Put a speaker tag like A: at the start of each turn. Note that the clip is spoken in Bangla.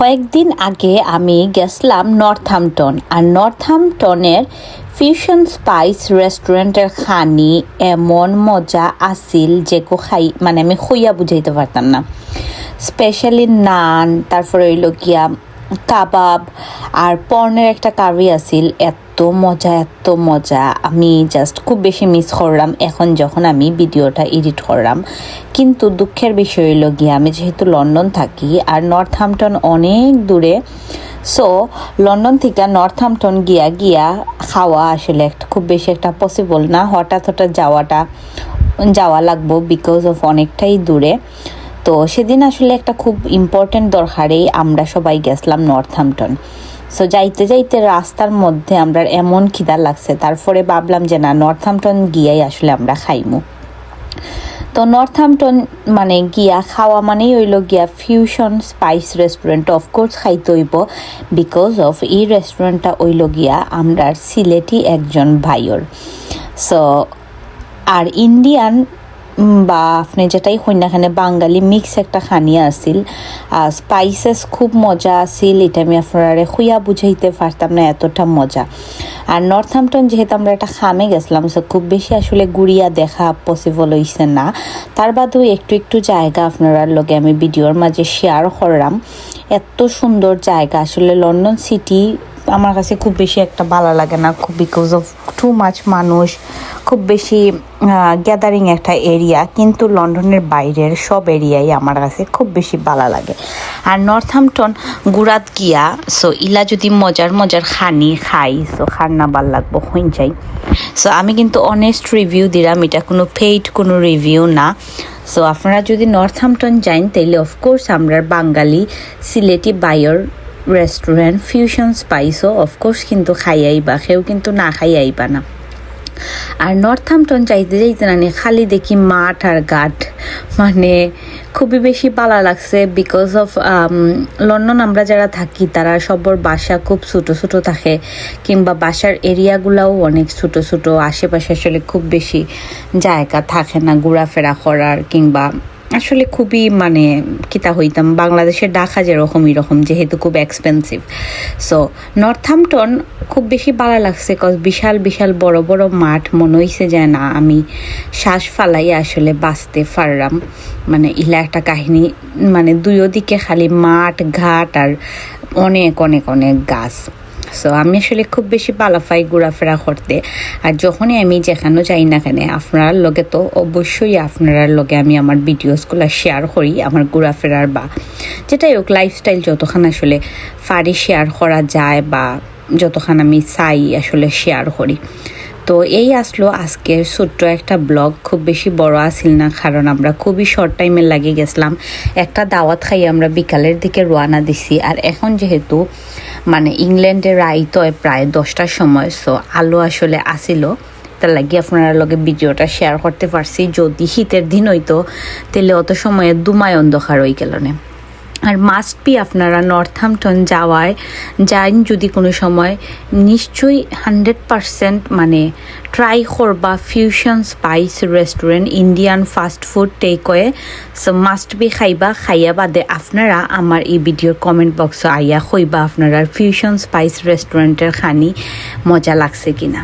A: কয়েকদিন আগে আমি গেছিলাম নর্থহ্যাম্পটন আর নর্থহ্যাম্পটনের ফিউশন স্পাইস রেস্টুরেন্টের খানি এমন মজা আসিল যে কো খাই মানে আমি খুইয়া বুঝাইতে পারতাম না। স্পেশালি নান, তারপরে হইল গিয়া কাবাব, আর পর্নের একটা কারি আছিল, এত মজা, এত মজা। আমি জাস্ট খুব বেশি মিস করলাম এখন যখন আমি ভিডিওটা এডিট করলাম। কিন্তু দুঃখের বিষয় হইল গিয়া আমি যেহেতু লন্ডন থাকি আর নর্থহ্যাম্পটন অনেক দূরে সো লন্ডন থেকে নর্থহ্যাম্পটন গিয়া গিয়া খাওয়া আসলে খুব বেশি একটা পসিবল না। হঠাৎ হঠাৎ যাওয়াটা, যাওয়া লাগবো বিকজ অফ অনেকটাই দূরে। তো সেদিন আসলে একটা খুব ইম্পর্টেন্ট দরকারেই আমরা সবাই গেছিলাম নর্থহ্যাম্পটন সো যাইতে যাইতে রাস্তার মধ্যে আমরা এমন খিদা লাগছে। তারপরে ভাবলাম যে, না নর্থহ্যাম্পটন গিয়াই আসলে আমরা খাইমু। তো নর্থহ্যাম্পটন মানে গিয়া খাওয়া মানেই হইল গিয়া ফিউশন স্পাইস রেস্টুরেন্ট অফকোর্স খাইতে হইব বিকজ অফ এই রেস্টুরেন্টটা হইল গিয়া আমরা সিলেটি একজন ভাইয়র। সো আর ইন্ডিয়ান বা আপনি যেটাই হইনাখানে বাঙালি মিক্স একটা খানিয়া আছিল। স্পাইসেস খুব মজা আছিল, এটা আমি আপনারা খুইয়া বুঝাইতে পারতাম না এতটা মজা। আর নর্থহ্যাম্পটন যেহেতু আমরা একটা খামে গেছিলাম সো খুব বেশি আসলে গুড়িয়া দেখা পসিবল হইছে না। তার বাদেও একটু একটু জায়গা আপনারা লগে আমি ভিডিওর মাঝে শেয়ার করলাম। এত সুন্দর জায়গা, আসলে লন্ডন সিটি আমার কাছে খুব বেশি একটা ভালো লাগে না, খুব বিকজ অফ টু মাচ মানুষ, খুব বেশি গ্যাদারিং একটা এরিয়া কিন্তু লন্ডনের বাইরের সব এরিয়াই আমার কাছে খুব বেশি ভালো লাগে। আর নর্থহ্যাম্পটন গুড়াত গিয়া সো ইলা যদি মজার মজার খানি খাই সো খার না ভালো লাগবো, হইন চাই সো আমি কিন্তু অনেস্ট রিভিউ দিলাম, এটা কোনো ফেইড কোনো রিভিউ না। সো আপনারা যদি নর্থহ্যাম্পটন যান তাইলে অফকোর্স আমরা বাঙালি সিলেটি বায়র রেস্টুরেন্ট ফিউশন স্পাইসও অফকোর্স কিন্তু খাইয়াইবা কেউ কিন্তু না খাইয়াইবা না। আর নর্থহ্যাম্পটন যাইতে যাইতে না খালি দেখি মাঠ আর গাঠ মানে খুবই বেশি পালা লাগছে বিকজ অফ লন্ডন আমরা যারা থাকি, তারা সবর বাসা খুব ছোটো ছোটো থাকে, কিংবা বাসার এরিয়াগুলাও অনেক ছোটো ছোটো, আশেপাশে আসলে খুব বেশি জায়গা থাকে না, ঘোরাফেরা করার, কিংবা আসলে খুবই মানে কিতা হইতাম, বাংলাদেশের ডাকা যেরকম এরকম যেহেতু খুব এক্সপেন্সিভ সো নর্থহ্যাম্পটন খুব বেশি ভালো লাগছে কজ বিশাল বিশাল বড় বড় মাঠ, মনে হয়েছে যে না, আমি শ্বাস ফালাই আসলে বাঁচতে পারলাম। মানে ইলা একটা কাহিনী মানে দুই দিকে খালি মাঠ, ঘাট আর অনেক অনেক অনেক গাছ। সো আমি আসলে খুব বেশি পালাফাই, ঘোরাফেরা করতে। আর যখনই আমি যেখানে যাই না কেন আপনার লগে তো অবশ্যই আপনার লগে আমি আমার ভিডিওসগুলো শেয়ার করি, আমার ঘোরাফেরার বা যেটাই হোক লাইফস্টাইল যতক্ষণ আসলে ফারি শেয়ার করা যায় বা যতক্ষণ আমি চাই আসলে শেয়ার করি। তো এই আসলো আজকের ছোট্ট একটা ব্লগ খুব বেশি বড় আসিল না, কারণ আমরা খুবই শর্ট টাইমে লাগে গেছিলাম। একটা দাওয়াত খাইয়ে আমরা বিকালের দিকে রোয়ানা দিছি। আর এখন যেহেতু মানে ইংল্যান্ডে রাইত প্রায় দশটার সময় সো আলো আসলে আসিল। তার লাগিয়ে আপনারা লগে ভিডিওটা শেয়ার করতে পারছি। যদি শীতের দিন হইতো, তাহলে অত সময়ে দুমায় অন্ধকার ওই গেল না। আর মাস্ট বি আপনারা নর্থহ্যাম্পটন যাওয়ায় যান যদি কোনো সময়, নিশ্চয়ই হান্ড্রেড পারসেন্ট মানে ট্রাই করবা fusion spice restaurant Indian fast food takeaway so must be খাইবা, খাইয়া বাদে আপনারা আমার এই ভিডিওর কমেন্ট বক্সে আইয়া খইবা আপনারা ফিউশন স্পাইস রেস্টুরেন্টের খানি মজা লাগছে কিনা।